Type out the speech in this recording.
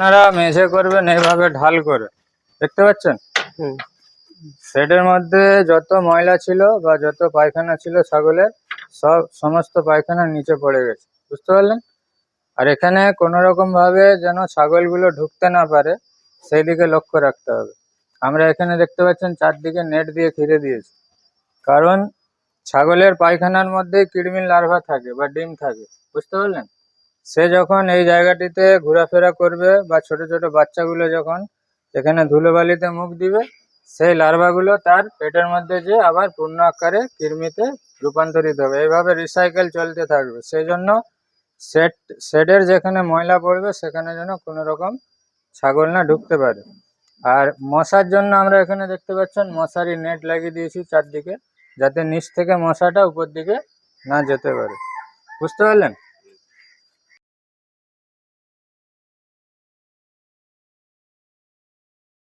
আপনারা মেঝে করবেন এইভাবে ঢাল করে। দেখতে পাচ্ছেন? শেডের মধ্যে যত ময়লা ছিল বা যত পায়খানা ছিল ছাগলের সব সমস্ত পায়খানা নিচে পড়ে গেছে। বুঝতে পারলেন? আর এখানে কোনো রকম ভাবে যেন ছাগলগুলো ঢুকতে না পারে সেই দিকে লক্ষ্য রাখতে হবে। আমরা এখানে দেখতে পাচ্ছেন চারদিকে নেট দিয়ে ঘিরে দিয়েছি। কারণ ছাগলের পায়খানার মধ্যে কৃমির লার্ভা থাকে বা ডিম থাকে। বুঝতে পারলেন? সে যখন এই জায়গাটিতে ঘোরাফেরা করবে বা ছোট ছোট বাচ্চাগুলো যখন এখানে ধুলোবালিতে মুখ দিবে, সেই লার্ভাগুলো তার পেটের মধ্যে যে আবার পূর্ণ আকারে কৃমিতে রূপান্তরিত হবে। এইভাবে রিসাইকেল চলতে থাকবে। সেই জন্য সেট শেডের যেখানে ময়লা পড়বে, সেখানে যেন কোনো রকম ছাগল না ঢুকতে পারে। আর মশার জন্য আমরা এখানে দেখতে পাচ্ছেন, মশারি নেট লাগিয়ে দিয়েছি চারদিকে, যাতে নিচ থেকে মশাটা উপর দিকে না যেতে পারে। বুঝতে পারলেন?